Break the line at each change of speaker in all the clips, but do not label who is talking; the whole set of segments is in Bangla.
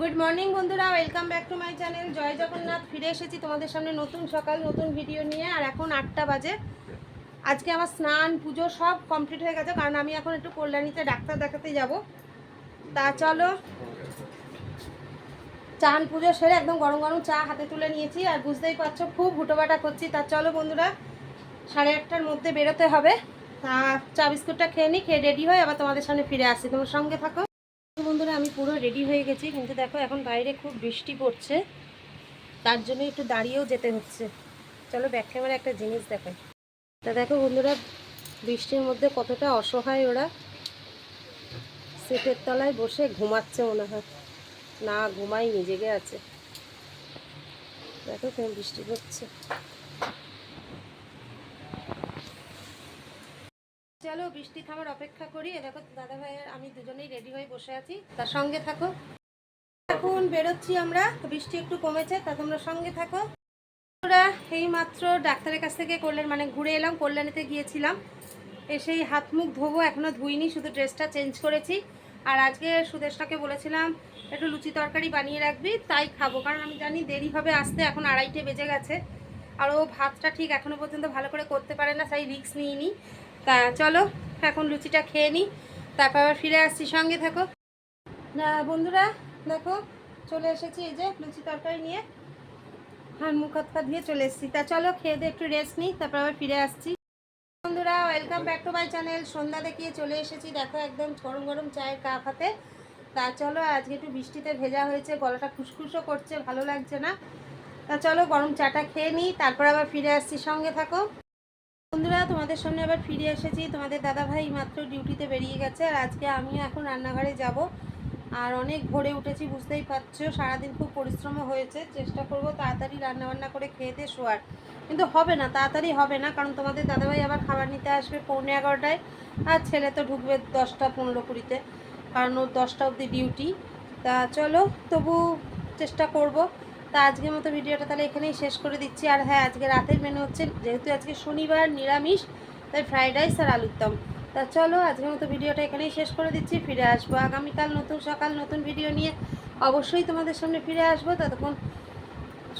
গুড মর্নিং বন্ধুরা। Welcome back to my channel জয় জগন্নাথ, ফিরে এসেছি তোমাদের সামনে নতুন সকাল, নতুন ভিডিও নিয়ে। আর এখন আটটা বাজে। আজকে আমার স্নান, পুজো সব কমপ্লিট হয়ে গেছে। কারণ আমি এখন একটু কল্যাণীতে ডাক্তার দেখাতে যাব। তা চলো, চান পুজো সেরে একদম গরম গরম চা হাতে তুলে নিয়েছি। আর বুঝতেই পারছ, খুব হুটোবাটা করছি। তা চলো, বন্ধুরা, সাড়ে আটটার মধ্যে বেরোতে হবে। তা চা বিস্কুটটা খেয়ে নিই খেয়ে রেডি হয়ে আবার তোমাদের সামনে ফিরে আসি। তোমার সঙ্গে থাকো। বন্ধুরা আমি পুরো রেডি হয়ে গেছি, কিন্তু দেখো এখন বাইরে খুব বৃষ্টি পড়ছে, তার জন্য একটু দাঁড়িয়েও যেতে হচ্ছে। চলো ব্যাক ক্যামেরা একটা জিনিস দেখাই। তা দেখো বন্ধুরা, বৃষ্টির মধ্যে কতটা অসহায় ওরা। সিটের তলায় বসে ঘুমাচ্ছে মনে হয়। না ঘুমাই, নিজেকে আছে। দেখো কেমন বৃষ্টি পড়ছে। চলো, বৃষ্টি থামার অপেক্ষা করি। দেখো দাদা ভাই আর আমি দুজনেই রেডি হয়ে বসে আছি। তার সঙ্গে থাকো। এখন বেরোচ্ছি আমরা। বৃষ্টি একটু কমেছে, তা তোমরা সঙ্গে থাকো। আমরা এই মাত্র ডাক্তারের কাছ থেকে করলেন মানে ঘুরে এলাম, কল্যাণীতে গিয়েছিলাম। এসেই হাত মুখ ধোবো এখনও ধুইনি, শুধু ড্রেসটা চেঞ্জ করেছি। আর আজকে সুদেশটাকে বলেছিলাম, একটু লুচি তরকারি বানিয়ে রাখবি, তাই খাব। কারণ আমি জানি দেরি হবে আসতে, এখন আড়াইটে বেজে গেছে। আর ও ভাতটা ঠিক এখনও পর্যন্ত ভালো করে করতে পারে না, তাই রিক্স নিইনি। তা চলো, এখন লুচিটা খেয়ে নিই তারপর আবার ফিরে আসছি সঙ্গে থাকো না, বন্ধুরা, দেখো, চলে এসেছি এই যে লুচি তরকারি নিয়ে। আর মুখ হাত ধুয়ে চলে এসেছি। তা চলো, খেয়ে দিয়ে একটু রেস্ট নিই, তারপর আবার ফিরে আসছি। বন্ধুরা welcome back to my channel সন্ধ্যা দেখিয়ে চলে এসেছি, দেখো একদম গরম গরম চায়ের কাপ হাতে। তা চলো, আজকে একটু বৃষ্টিতে ভেজা হয়েছে, গলাটা খুসখুসও করছে, ভালো লাগছে না। তা চলো, গরম চাটা খেয়ে নিই তারপর আবার ফিরে আসছি, সঙ্গে থাকো। তোমাদের সামনে আবার ফিরে এসেছি। তোমাদের দাদা ভাই মাত্র ডিউটিতে বেরিয়ে গেছে আর আজকে আমিও এখন রান্নাঘরে যাব। আর অনেক ভোরে উঠেছি, বুঝতেই পারছ। সারাদিন খুব পরিশ্রমও হয়েছে। চেষ্টা করব তাড়াতাড়ি রান্নাবান্না করে খেয়ে দিয়ে শোয়ার। কিন্তু হবে না, তাড়াতাড়ি হবে না, কারণ তোমাদের দাদাভাই আবার খাবার নিতে আসবে পৌনে এগারোটায়। আর ছেলে তো ঢুকবে দশটা পনেরো কুড়িতে, কারণ ওর দশটা অবধি ডিউটি। তা চলো, তবু চেষ্টা করব। তা আজকের মতো ভিডিওটা তাহলে এখানেই শেষ করে দিচ্ছি। আর হ্যাঁ আজকে রাতের মেনু হচ্ছে, যেহেতু আজকে শনিবার নিরামিষ, তাই ফ্রাইড রাইস আর আলুর দম। তা চলো, আজকের মতো ভিডিওটা এখানেই শেষ করে দিচ্ছি। ফিরে আসব আগামীকাল নতুন সকাল নতুন ভিডিও নিয়ে। অবশ্যই তোমাদের সামনে ফিরে আসব। ততক্ষণ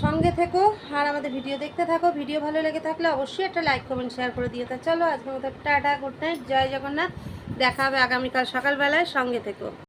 সঙ্গে থেকো আর আমাদের ভিডিও দেখতে থাকো। ভিডিও ভালো লেগে থাকলে অবশ্যই একটা লাইক কমেন্ট শেয়ার করে দিও। তা চলো, আজকের মতো টাটা গুড নাইট জয় জগন্নাথ। দেখা হবে আগামীকাল সকালবেলায় সঙ্গে থেকো।